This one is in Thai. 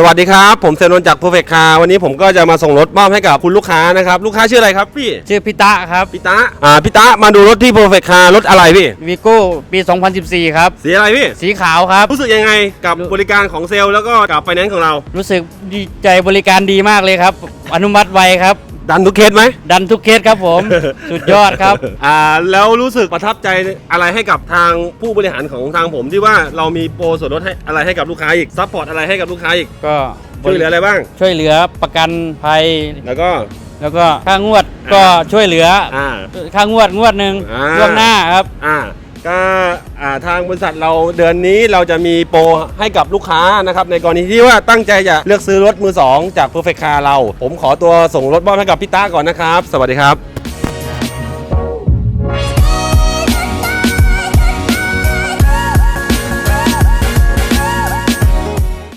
สวัสดีครับ ผมเซนนท์จาก Perfect Car วันนี้ผมก็จะมาส่งรถมอบให้กับคุณลูกค้านะครับลูกค้าชื่ออะไรครับพี่ชื่อพิตะครับพี่ตาอ่าพี่ตามาดูรถที่ Perfect Car รถอะไรพี่วีโก้ปี 2014 ครับ สีอะไรพี่สีขาวครับ รู้สึกยังไงกับบริการของเซลล์แล้วก็กับไฟแนนซ์ของเรา รู้สึกดีใจบริการดีมากเลยครับ อนุมัติไวครับ ดันทุกเคสไหม ดันทุกเคสครับผม สุดยอดครับ อ่าแล้วรู้สึกประทับใจอะไรให้กับทางผู้บริหารของทางผมที่ว่าเรามีโปรส่วนลดให้อะไรให้กับลูกค้าอีกซัพพอร์ตอะไรให้กับลูกค้าอีกก็ช่วยเหลืออะไรบ้าง ช่วยเหลือประกันภัย แล้วก็ แล้วก็ค่างวดก็ช่วยเหลืออ่าค่างวดงวดหนึ่งอ่า ล่วงหน้าครับ อ่า ก็อ่าทางบริษัทเราเดือนนี้เราจะมีโปรให้กับลูกค้านะครับในกรณีที่ว่าตั้งใจจะเลือกซื้อรถมือ 2 จาก Perfect Car เรา ผมขอตัวส่งรถมอบให้กับพี่ต้าก่อนนะครับ สวัสดีครับ